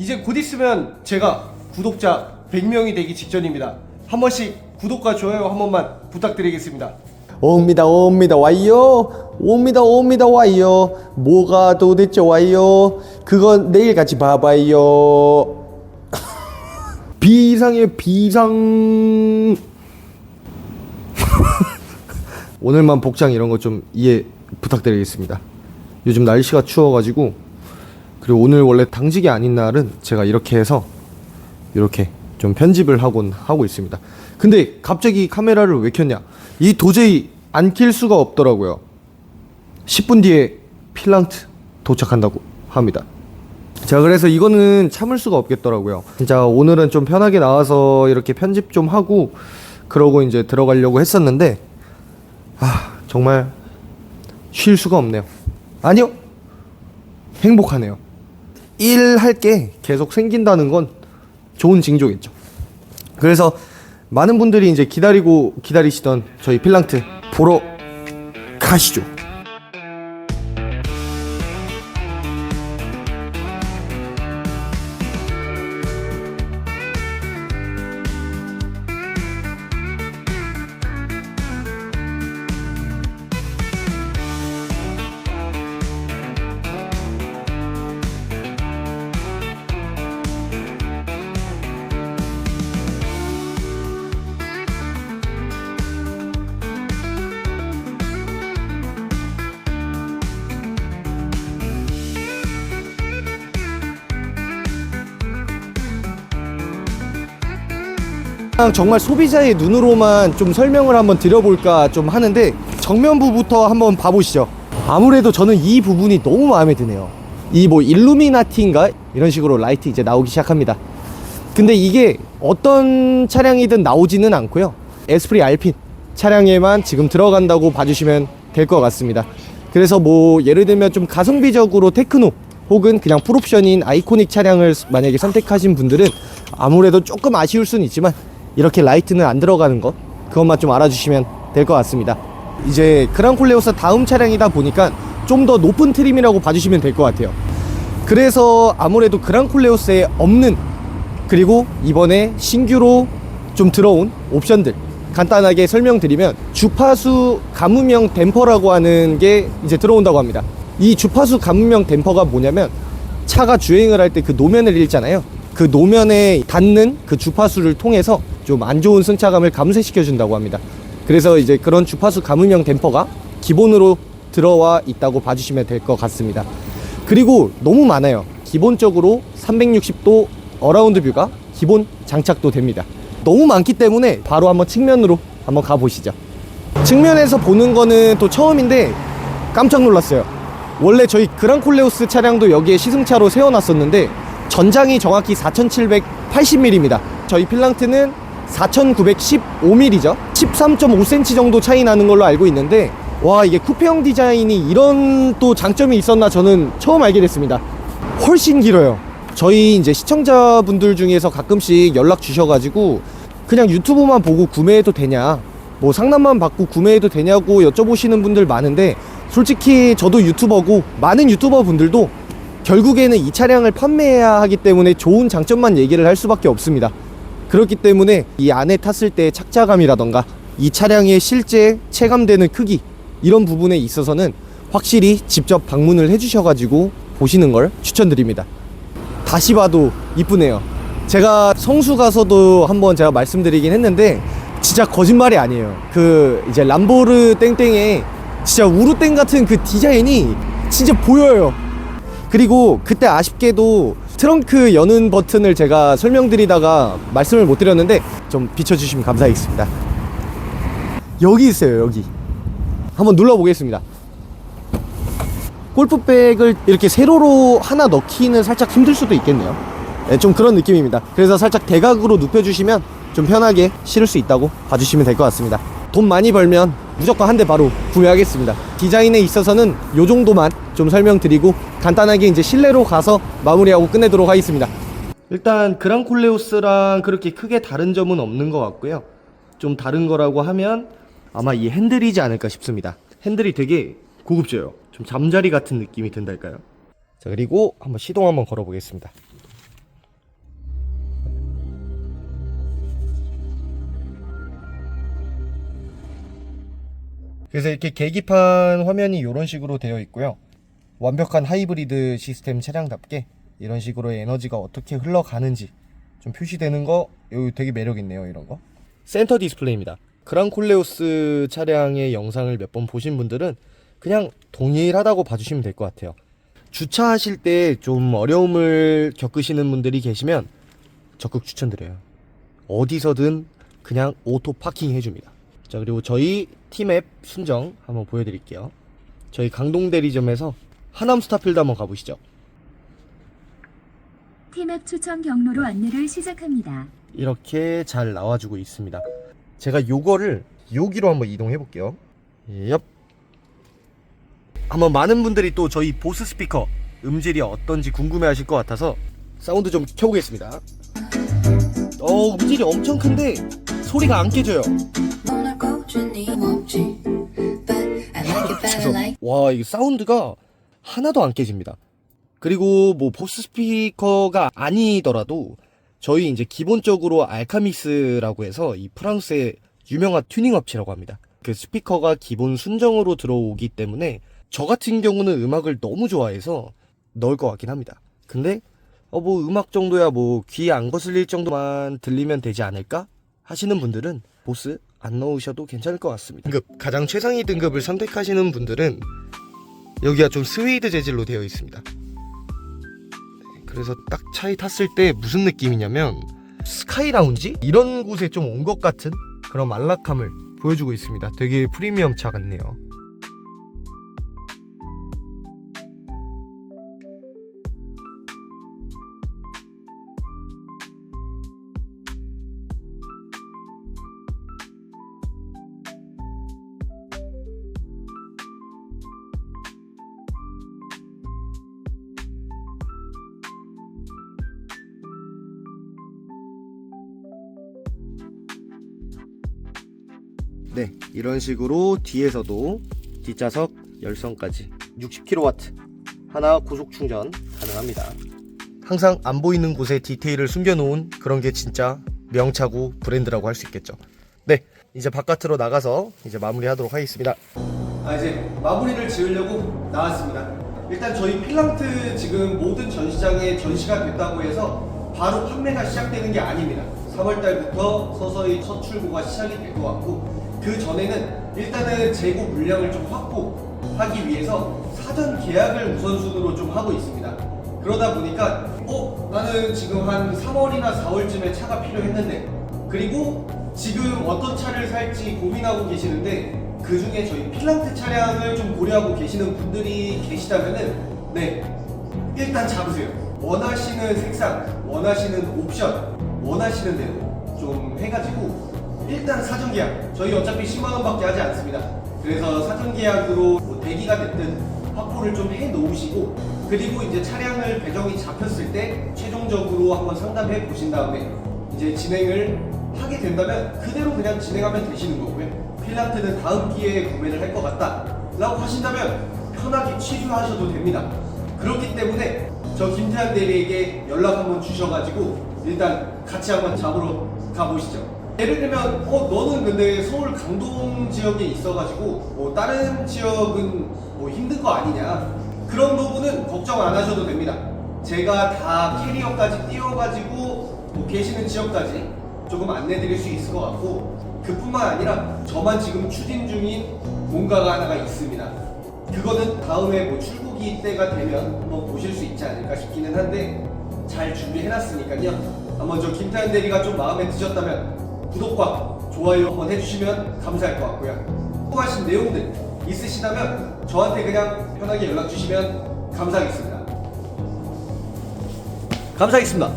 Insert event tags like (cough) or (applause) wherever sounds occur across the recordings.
이제 곧 있으면 제가 구독자 100명이 되기 직전입니다. 한 번씩 구독과 좋아요 한 번만 부탁드리겠습니다. 옵니다 옵니다 와요. 옵니다 옵니다 와요. 뭐가 도대체 와요? 그건 내일 같이 봐봐요. (laughs) 비상이에요 비상. (laughs) 오늘만 복장 이런 거 좀 이해 부탁드리겠습니다. 요즘 날씨가 추워가지고 그리고 오늘 원래 당직이 아닌 날은 제가 이렇게 해서 이렇게 좀 편집을 하곤 하고 있습니다. 근데 갑자기 카메라를 왜 켰냐? 이 도저히 안 킬 수가 없더라고요. 10분 뒤에 필랑트 도착한다고 합니다. 자, 그래서 이거는 참을 수가 없겠더라고요. 진짜 오늘은 좀 편하게 나와서 이렇게 편집 좀 하고 그러고 이제 들어가려고 했었는데 아, 정말 쉴 수가 없네요. 아니요. 행복하네요. 일할 게 계속 생긴다는 건 좋은 징조겠죠. 그래서 많은 분들이 이제 기다리고 기다리시던 저희 필랑트 보러 가시죠. 정말 소비자의 눈으로만 좀 설명을 한번 드려볼까 좀 하는데 정면부부터 한번 봐보시죠. 아무래도 저는 이 부분이 너무 마음에 드네요. 이 뭐 일루미나티인가 이런 식으로 라이트 이제 나오기 시작합니다. 근데 이게 어떤 차량이든 나오지는 않고요. 에스프리 알핀 차량에만 지금 들어간다고 봐주시면 될 것 같습니다. 그래서 뭐 예를 들면 좀 가성비적으로 테크노 혹은 그냥 풀옵션인 아이코닉 차량을 만약에 선택하신 분들은 아무래도 조금 아쉬울 수는 있지만 이렇게 라이트는 안 들어가는 것 그것만 좀 알아주시면 될 것 같습니다. 이제 그랑콜레오사 다음 차량이다 보니까 좀 더 높은 트림이라고 봐주시면 될 것 같아요. 그래서 아무래도 그랑콜레오스에 없는 그리고 이번에 신규로 좀 들어온 옵션들 간단하게 설명드리면 주파수 감음형 댐퍼라고 하는 게 이제 들어온다고 합니다. 이 주파수 감음형 댐퍼가 뭐냐면 차가 주행을 할 때 그 노면을 읽잖아요. 그 노면에 닿는 그 주파수를 통해서 좀 안 좋은 승차감을 감쇄시켜 준다고 합니다. 그래서 이제 그런 주파수 감음형 댐퍼가 기본으로 들어와 있다고 봐주시면 될 것 같습니다. 그리고 너무 많아요. 기본적으로 360도 어라운드 뷰가 기본 장착도 됩니다. 너무 많기 때문에 바로 한번 측면으로 한번 가보시죠. 측면에서 보는 거는 또 처음인데 깜짝 놀랐어요. 원래 저희 그랑콜레오스 차량도 여기에 시승차로 세워놨었는데 전장이 정확히 4780mm입니다. 저희 필랑트는 4915mm죠. 13.5cm 정도 차이 나는 걸로 알고 있는데 와 이게 쿠페형 디자인이 이런 또 장점이 있었나 저는 처음 알게 됐습니다. 훨씬 길어요. 저희 이제 시청자분들 중에서 가끔씩 연락 주셔가지고 그냥 유튜브만 보고 구매해도 되냐, 뭐 상담만 받고 구매해도 되냐고 여쭤보시는 분들 많은데 솔직히 저도 유튜버고 많은 유튜버 분들도 결국에는 이 차량을 판매해야 하기 때문에 좋은 장점만 얘기를 할 수밖에 없습니다. 그렇기 때문에 이 안에 탔을 때 착자감이라던가 이 차량의 실제 체감되는 크기 이런 부분에 있어서는 확실히 직접 방문을 해주셔가지고 보시는 걸 추천드립니다. 다시 봐도 이쁘네요. 제가 성수 가서도 한번 제가 말씀드리긴 했는데 진짜 거짓말이 아니에요. 그 이제 람보르 땡땡의 진짜 우루땡 같은 그 디자인이 진짜 보여요. 그리고 그때 아쉽게도 트렁크 여는 버튼을 제가 설명드리다가 말씀을 못 드렸는데 좀 비춰주시면 감사하겠습니다. 여기 있어요, 여기. 한번 눌러보겠습니다. 골프백을 이렇게 세로로 하나 넣기는 살짝 힘들 수도 있겠네요. 네, 좀 그런 느낌입니다. 그래서 살짝 대각으로 눕혀주시면 좀 편하게 실을 수 있다고 봐주시면 될 것 같습니다. 돈 많이 벌면 무조건 한 대 바로 구매하겠습니다. 디자인에 있어서는 요 정도만 좀 설명드리고 간단하게 이제 실내로 가서 마무리하고 끝내도록 하겠습니다. 일단 그랑콜레오스랑 그렇게 크게 다른 점은 없는 것 같고요. 좀 다른 거라고 하면 아마 이 핸들이지 않을까 싶습니다. 핸들이 되게 고급져요. 좀 잠자리 같은 느낌이 든달까요? 자 그리고 한번 시동 한번 걸어보겠습니다. 그래서 이렇게 계기판 화면이 이런 식으로 되어 있고요. 완벽한 하이브리드 시스템 차량답게 이런 식으로 에너지가 어떻게 흘러가는지 좀 표시되는 거 여기 되게 매력 있네요 이런 거. 센터 디스플레이입니다. 그랑콜레오스 차량의 영상을 몇 번 보신 분들은 그냥 동일하다고 봐주시면 될 것 같아요. 주차하실 때 좀 어려움을 겪으시는 분들이 계시면 적극 추천드려요. 어디서든 그냥 오토 파킹 해줍니다 자 그리고 저희 팀앱 순정 한번 보여드릴게요 저희 강동 대리점에서 하남 스타필드 한번 가보시죠 팀앱 추천 경로로 안내를 시작합니다. 이렇게 잘 나와주고 있습니다. 제가 요거를 여기로 한번 이동해 볼게요. 엽. 한번 많은 분들이 또 저희 보스 스피커 음질이 어떤지 궁금해 하실 것 같아서 사운드 좀 켜보겠습니다. 어, 음질이 엄청 큰데 소리가 안 깨져요. 와, 이 사운드가 하나도 안 깨집니다. 그리고 뭐 보스 스피커가 아니더라도 저희 이제 기본적으로 알카미스라고 해서 이 프랑스의 유명한 튜닝 업체라고 합니다. 그 스피커가 기본 순정으로 들어오기 때문에 저 같은 경우는 음악을 너무 좋아해서 넣을 것 같긴 합니다. 근데 어 뭐 음악 정도야 뭐 귀에 안 거슬릴 정도만 들리면 되지 않을까 하시는 분들은 보스 안 넣으셔도 괜찮을 것 같습니다. 등급 가장 최상위 등급을 선택하시는 분들은 여기가 좀 스웨이드 재질로 되어 있습니다. 그래서 딱 차에 탔을 때 무슨 느낌이냐면 스카이 라운지 이런 곳에 좀 온 것 같은 그런 안락함을 보여주고 있습니다. 되게 프리미엄 차 같네요. 네, 이런 식으로 뒤에서도 뒷좌석 열선까지 60kW 하나 고속 충전 가능합니다. 항상 안 보이는 곳에 디테일을 숨겨놓은 그런 게 진짜 명차고 브랜드라고 할 수 있겠죠. 네, 이제 바깥으로 나가서 이제 마무리하도록 하겠습니다. 아 이제 마무리를 지으려고 나왔습니다. 일단 저희 필랑트 지금 모든 전시장에 전시가 됐다고 해서 바로 판매가 시작되는 게 아닙니다. 3월 달부터 서서히 첫 출고가 시작이 될 것 같고 그 전에는 일단은 재고 물량을 좀 확보하기 위해서 사전 계약을 우선순위로 좀 하고 있습니다. 그러다 보니까 어 나는 지금 한 3월이나 4월쯤에 차가 필요했는데 그리고 지금 어떤 차를 살지 고민하고 계시는데 그 중에 저희 필란트 차량을 좀 고려하고 계시는 분들이 계시다면은 네 일단 잡으세요. 원하시는 색상, 원하시는 옵션, 원하시는 대로 좀 해가지고 일단 사전 계약. 저희 어차피 10만 원밖에 하지 않습니다. 그래서 사전 계약으로 뭐 대기가 됐든 확보를 좀 해 놓으시고 그리고 이제 차량을 배정이 잡혔을 때 최종적으로 한번 상담해 보신 다음에 이제 진행을 하게 된다면 그대로 그냥 진행하면 되시는 거고요. 필라트는 다음 기회에 구매를 할 것 같다 라고 하신다면 편하게 취소하셔도 됩니다. 그렇기 때문에 저 김태환 대리에게 연락 한번 주셔가지고 일단 같이 한번 잡으러 가보시죠. 예를 들면 어 너는 근데 서울 강동 지역에 있어가지고 뭐 다른 지역은 뭐 힘든 거 아니냐 그런 부분은 걱정 안 하셔도 됩니다. 제가 다 캐리어까지 띄워가지고 뭐 계시는 지역까지 조금 안내드릴 수 있을 것 같고 그뿐만 아니라 저만 지금 추진 중인 뭔가가 하나가 있습니다. 그거는 다음에 뭐 출고기 때가 되면 한번 보실 수 있지 않을까 싶기는 한데 잘 준비해놨으니까요. 저 김태현 대리가 좀 마음에 드셨다면 구독과 좋아요 한번 해주시면 감사할 것 같고요. 궁금하신 내용들 있으시다면 저한테 그냥 편하게 연락 주시면 감사하겠습니다. 감사하겠습니다.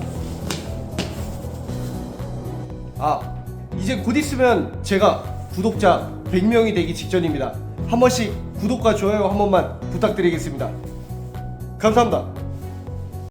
아, 이제 곧 있으면 제가 구독자 100명이 되기 직전입니다. 한 번씩 구독과 좋아요 한 번만 부탁드리겠습니다. 감사합니다.